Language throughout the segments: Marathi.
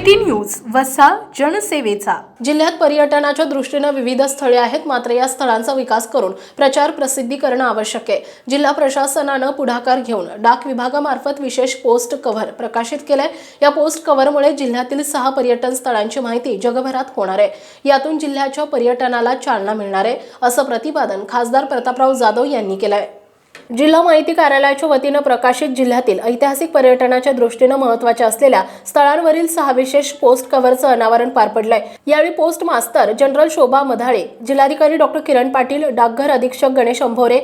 सिटी न्यूज वसा जनसेवेचा. जिल्ह्यात पर्यटनाच्या दृष्टीनं विविध स्थळे आहेत मात्र या स्थळांचा विकास करून प्रचार प्रसिद्धी करणं आवश्यक आहे. जिल्हा प्रशासनानं पुढाकार घेऊन डाक विभागामार्फत विशेष पोस्ट कव्हर प्रकाशित केलंय. या पोस्ट कव्हरमुळे जिल्ह्यातील सहा पर्यटन स्थळांची माहिती जगभरात होणार आहे. यातून जिल्ह्याच्या पर्यटनाला चालना मिळणार आहे असं प्रतिपादन खासदार प्रतापराव जाधव यांनी केलंय. जिल्हा माहिती कार्यालयाच्या वतीनं प्रकाशित जिल्ह्यातील ऐतिहासिक पर्यटनाच्या दृष्टीनं महत्त्वाच्या असलेल्या स्थळांवरील सहा विशेष पोस्ट कव्हरचं अनावरण पार पडलंय. यावेळी पोस्ट मास्तर जनरल शोभा मधाळे जिल्हाधिकारी डॉक्टर किरण पाटील डाकघर अधीक्षक गणेश अंभोरे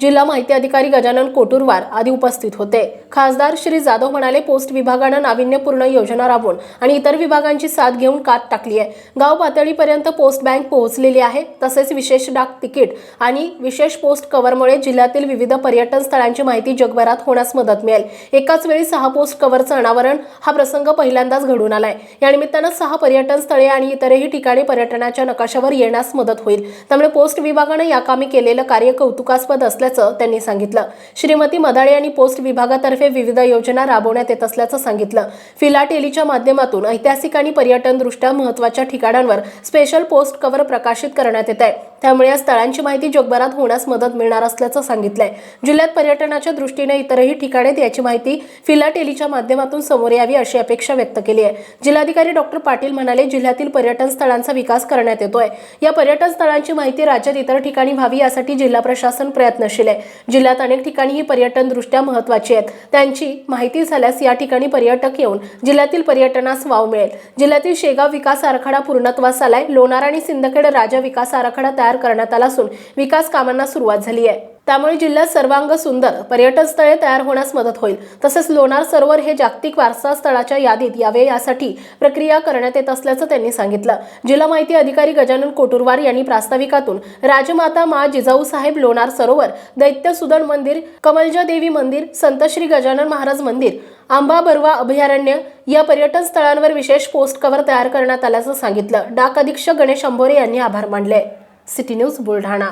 जिल्हा माहिती अधिकारी गजानन कोटुरवार आदी उपस्थित होते. खासदार श्री जाधव म्हणाले पोस्ट विभागानं नाविन्यपूर्ण योजना राबवून आणि इतर विभागांची साथ घेऊन कात टाकली आहे. गाव पातळीपर्यंत पोस्ट बँक पोहोचलेली आहे तसेच विशेष डाक तिकीट आणि विशेष पोस्ट कव्हरमुळे जिल्ह्यातील विविध पर्यटन स्थळांची माहिती जगभरात होण्यास मदत मिळेल. एकाच वेळी सहा पोस्ट कव्हरचं अनावरण हा प्रसंग पहिल्यांदाच घडून आलाय. या निमित्तानं सहा पर्यटन स्थळे आणि इतरही ठिकाणी पर्यटनाच्या नकाशावर येण्यास मदत होईल. त्यामुळे पोस्ट विभागानं या कामी केलेलं कार्य कौतुकास्पद असल्याचं त्यांनी सांगितलं. श्रीमती मदाळे यांनी पोस्ट विभागातर्फे विविध योजना राबवण्यात येत असल्याचं सांगितलं. फिलाटेलीच्या माध्यमातून ऐतिहासिक आणि पर्यटनदृष्ट्या महत्त्वाच्या ठिकाणांवर स्पेशल पोस्ट कव्हर प्रकाशित करण्यात येत आहे. त्यामुळे या स्थळांची माहिती जगभरात होण्यास मदत मिळणार असल्याचं सांगितलंय. जिल्ह्यात पर्यटनाच्या दृष्टीने इतरही ठिकाणी याची माहिती फिलाटेलीच्या माध्यमातून समोर यावी अशी अपेक्षा व्यक्त केली आहे. जिल्हाधिकारी डॉक्टर पाटील म्हणाले जिल्ह्यातील पर्यटन स्थळांचा विकास करण्यात येतोय. या पर्यटन स्थळांची माहिती राज्यात इतर ठिकाणी व्हावी यासाठी जिल्हा प्रशासन प्रयत्नशील आहे जिल्ह्यात अनेक ठिकाणी ही पर्यटन दृष्ट्या महत्वाची आहेत. त्यांची माहिती झाल्यास या ठिकाणी पर्यटक येऊन जिल्ह्यातील पर्यटनास वाव मिळेल. जिल्ह्यातील शेगाव विकास आराखडा पूर्णत्वास आलाय. लोणार आणि सिंदखेड राजा विकास आराखडा तयार करण्यात आला असून विकास कामांना सुरुवात झाली आहे. त्यामुळे जिल्ह्यात सर्वांग सुंदर पर्यटन स्थळे तयार होण्यास मदत होईल. तसेच लोणार सरोवर हे जागतिक वारसा स्थळाच्या यादीत यावे यासाठी प्रक्रिया करण्यात येत असल्याचं त्यांनी सांगितलं. जिल्हा माहिती अधिकारी गजानन कोटुरवार यांनी प्रास्ताविकातून राजमाता मा जिजाऊ साहेब लोणार सरोवर दैत्य सुदन मंदिर कमलजा देवी मंदिर संत श्री गजानन महाराज मंदिर आंबा बरवा अभयारण्य या पर्यटन स्थळांवर विशेष पोस्ट कव्हर तयार करण्यात आल्याचं सांगितलं. डाक अधीक्षक गणेश अंभोरे यांनी आभार मानले. City news Buldhana.